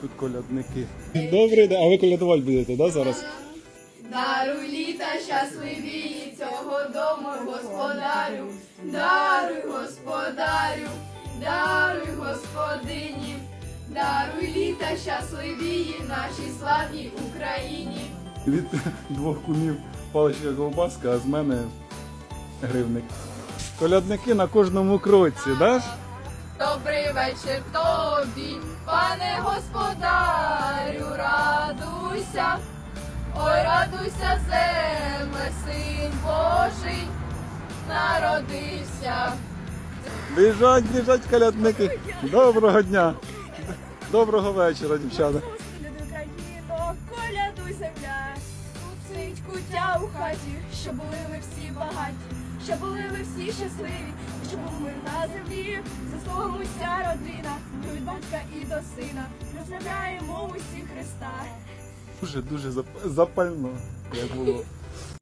Тут колядники. Добрий день, а ви колядувати будете, да, зараз? Даруй літа щасливі цього дому, господарю, даруй господарю, даруй господині, даруй літа щасливі нашій славній Україні. Від двох кумів паличка ковбаска, а з мене гривник. Колядники на кожному кроці, да? Добрий вечір тобі, пане господарю, радуйся, ой, радуйся, земле, син Божий, народився. Біжать, біжать колядники. Доброго дня. Доброго вечора, дівчата. Господи, Україно, колядуй земля, сидить кутя у хаті, щоб були ви всі багаті, щоб були ви всі щасливі, щоб був мир землі, словом уся родина, від батька і до сина, прославляємо усі Христа. Дуже дуже зап- запально, як було.